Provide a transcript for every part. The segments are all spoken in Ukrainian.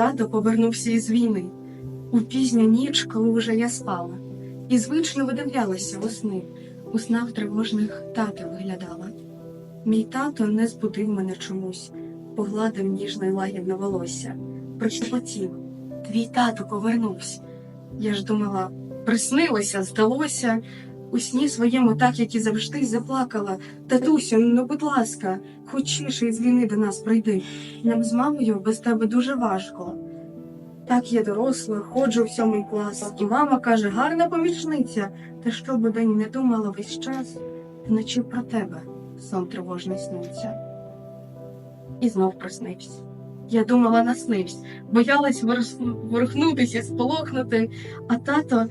тато повернувся із війни у пізню ніч, коли уже я спала, і звично видивлялася у сни, у снах тривожних тата виглядала. Мій тато не збудив мене чомусь, погладив ніжно й лагідно волосся, прошепотів Твій тато повернувся. Я ж думала, приснилося, здалося. У сні своєму, так як і завжди, заплакала. Татусю, ну будь ласка, хоч хочеш із війни до нас прийди. Нам з мамою без тебе дуже важко. Так я доросла, ходжу в сьомий клас, і мама каже, гарна помічниця. Та що би день не думала весь час, вночі про тебе сон тривожний сниться. І знов приснився. Я думала, наснився, боялась ворухнутися, сполохнути, а тато,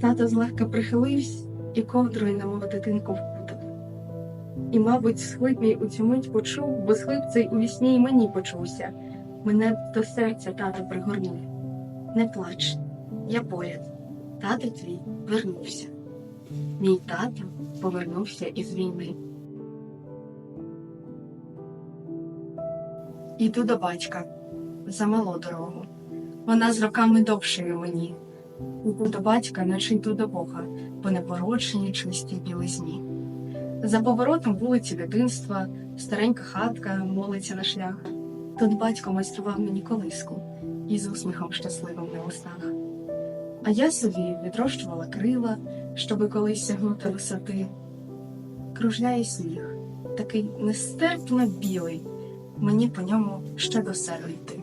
тато злегка прихилився і ковдрою, немов дитинку впутав. І, мабуть, схлип мій у цю мить почув, бо схлип цей у вісні й мені почувся. Мене до серця тато пригорнув. Не плач, я поряд. Тато твій вернувся. Мій тато повернувся із війни. Іду до батька замало дорогу. Вона з роками довшою мені. Іду до батька, наче йду до Бога, по непорочній чистій білизні. За поворотом вулиці дитинства, старенька хатка молиться на шлях. Тут батько майстрував мені колиску із усміхом щасливим на устах. А я собі відрощувала крила, щоби колись сягнути висоти. Кружляє сніг, такий нестерпно білий, мені по ньому ще до себе йти.